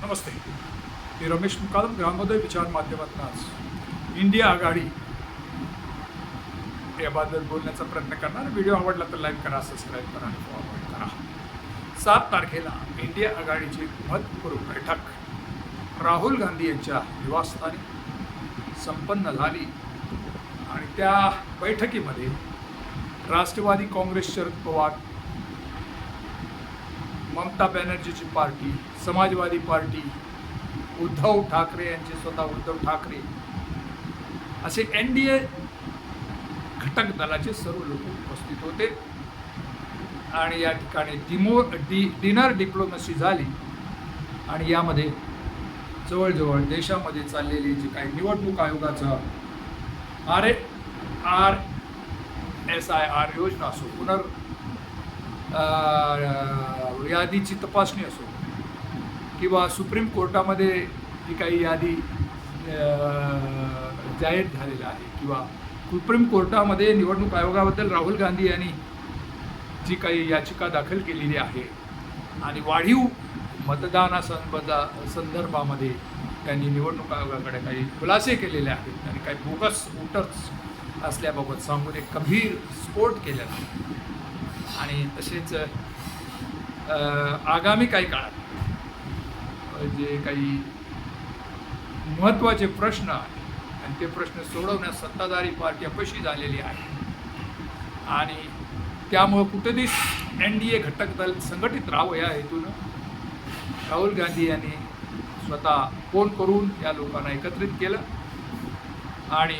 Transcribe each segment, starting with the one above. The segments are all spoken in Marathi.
नमस्ते. मी रमेश मुकादम ग्रामोदय विचार माध्यमातून आज इंडिया आघाडी याबद्दल बोलण्याचा प्रयत्न करणार. व्हिडिओ आवडला तर लाईक करा सबस्क्राईब करा आणि फॉरवर्ड करा. सात तारखेला इंडिया आघाडीची महत्त्वपूर्ण बैठक. राहुल गांधी यांच्या निवासस्थानी संपन्न झाली आणि त्या बैठकीमध्ये राष्ट्रवादी काँग्रेस शरद पवार ममता बॅनर्जीची पार्टी समाजवादी पार्टी उद्धव ठाकरे यांचे स्वतः उद्धव ठाकरे. असे एन डी ए घटक दलाचे सर्व लोक उपस्थित होते. आणि या ठिकाणी डिमो डि डिनर डिप्लोमसी झाली. आणि यामध्ये जवळजवळ देशामध्ये चाललेली जी काही निवडणूक आयोगाचा R A R S I R योजना असो पुनर् यादीची तपासणी असो किंवा सुप्रीम कोर्टामध्ये जी काही यादी जाहीर झालेलं आहे किंवा सुप्रीम कोर्टामध्ये निवडणूक आयोगाबद्दल राहुल गांधी यांनी जी काही याचिका दाखल केलेली आहे आणि वाढीव मतदानासंबंधा संदर्भामध्ये त्यांनी निवडणूक आयोगाकडे काही खुलासे केलेले आहेत आणि काही बोगस वोटर्स असल्याबाबत सांगून एक गंभीर स्फोट केलेला आणि तसेच आगामी काही काळात जे काही महत्त्वाचे प्रश्न आहेत आणि ते प्रश्न सोडवण्यास सत्ताधारी पार्टी अपयशी झालेली आहे आणि त्यामुळं कुठेतरी एन डी ए घटक दल संघटित राहावं या हेतूनं राहुल गांधी यांनी स्वतः फोन करून या लोकांना एकत्रित केलं. आणि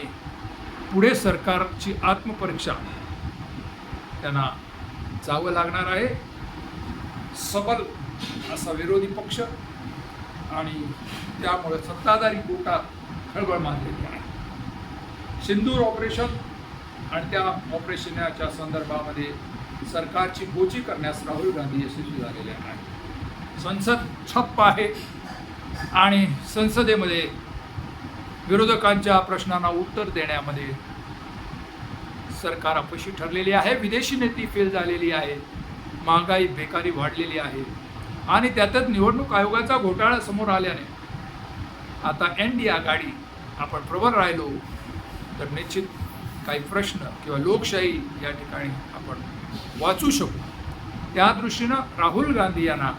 पुढे सरकारची आत्मपरीक्षा त्यांना जावं लागणार आहे. सबल असा विरोधी पक्ष आणि त्यामुळे सत्ताधारी कोटा खळबळ मानलेली आहे. सिंदूर ऑपरेशन आणि त्या ऑपरेशनाच्या संदर्भामध्ये सरकारची गोची करण्यास राहुल गांधी यशस्वी झालेले आहे संसद छप्प आहे आणि संसदेमध्ये विरोधकांच्या प्रश्नांना उत्तर देण्यामध्ये सरकार अपयशी ठरलेली आहे. विदेशी नेती फेल झालेली आहे. महागाई बेकारी वाढलेली आहे. आणि त्यातच निवडणूक आयोगाचा घोटाळा समोर आल्याने. आता एन डी आघाडी आपण प्रबळ राहिलो तर निश्चित काही प्रश्न किंवा लोकशाही या ठिकाणी आपण वाचू शकू. त्या दृष्टीनं राहुल गांधी यांना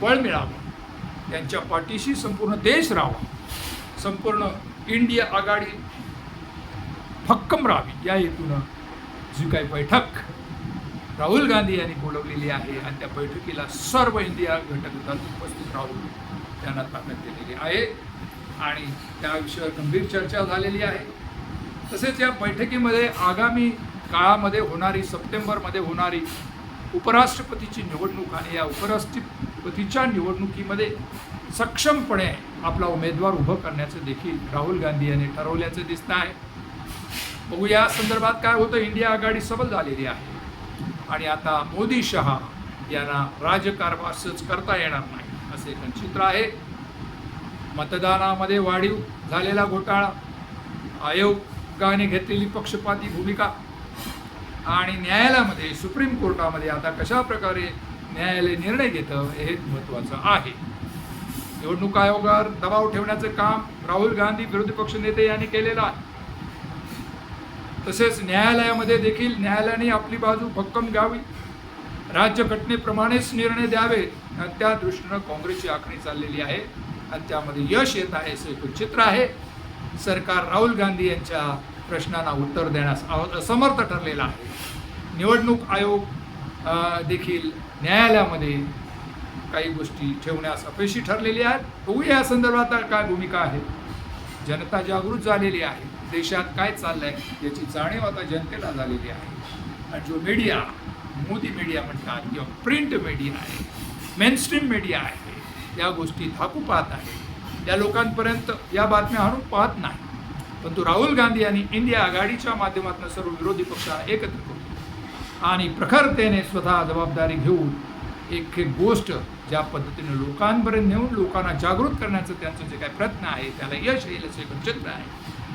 बळ मिळावं. त्यांच्या पाठीशी संपूर्ण देश राहावा. संपूर्ण इंडिया आघाडी भक्कम राहावी. या हेतूनं जी काही बैठक राहुल गांधी यांनी बोलवलेली आहे आणि त्या बैठकीला सर्व इंडिया घटक दल उपस्थित राहून त्यांना ताकद दिलेली आहे. आणि त्या विषयावर गंभीर चर्चा झालेली आहे. तसेच या बैठकीमध्ये आगामी काळामध्ये होणारी सप्टेंबरमध्ये होणारी उपराष्ट्रपतीची निवडणूक आणि या उपराष्ट्रपतीच्या निवडणुकीमध्ये सक्षमपणे आपला उमेदवार उभं करण्याचं देखील राहुल गांधी यांनी ठरवल्याचं दिसतं आहे बघू या संदर्भात काय होतं? इंडिया आघाडी सबल झालेली आहे. आणि आता मोदी शहा यांना राजकारभासच करता येणार नाही असे एक चित्र आहे. मतदानामध्ये वाढीव झालेला घोटाळा आयोगाने घेतलेली पक्षपाती भूमिका आणि न्यायालयामध्ये सुप्रीम कोर्टामध्ये आता कशा प्रकारे न्यायालय निर्णय घेतं हे महत्त्वाचं आहे. निवडणूक आयोगावर दबाव ठेवण्याचं काम राहुल गांधी विरोधी पक्ष नेते यांनी केलेलं आहे. तसेच न्यायालयामध्ये देखील न्यायालयाने आपली बाजू भक्कम घ्यावी. राज्यघटनेप्रमाणेच निर्णय द्यावे. आणि त्या दृष्टीनं काँग्रेसची आखणी चाललेली आहे. आणि त्यामध्ये यश येत आहे असं एक चित्र आहे. सरकार राहुल गांधी यांच्या प्रश्नांना उत्तर देण्यास असमर्थ ठरलेलं आहे. निवडणूक आयोग देखील न्यायालयामध्ये काही गोष्टी ठेवण्यास अपयशी ठरलेली आहेत. बघूया या संदर्भात काय भूमिका आहे. जनता जागृत झालेली आहे. देशात काय चाललंय याची जाणीव आता जनतेला झालेली आहे. आणि जो मीडिया मोदी मीडिया म्हणतात किंवा प्रिंट मीडिया आहे मेनस्ट्रीम मीडिया आहे या गोष्टी धाकू पाहत आहे. या लोकांपर्यंत या बातम्या आणून पाहत नाही. परंतु राहुल गांधी यांनी इंडिया आघाडीच्या माध्यमातून सर्व विरोधी पक्षाला एकत्र करून आणि प्रखरतेने स्वतः जबाबदारी घेऊन एक एक गोष्ट ज्या पद्धतीने लोकांपर्यंत नेऊन लोकांना जागृत करण्याचं त्यांचं जे काही प्रयत्न आहे त्याला यश येईल असं एक चित्र आहे.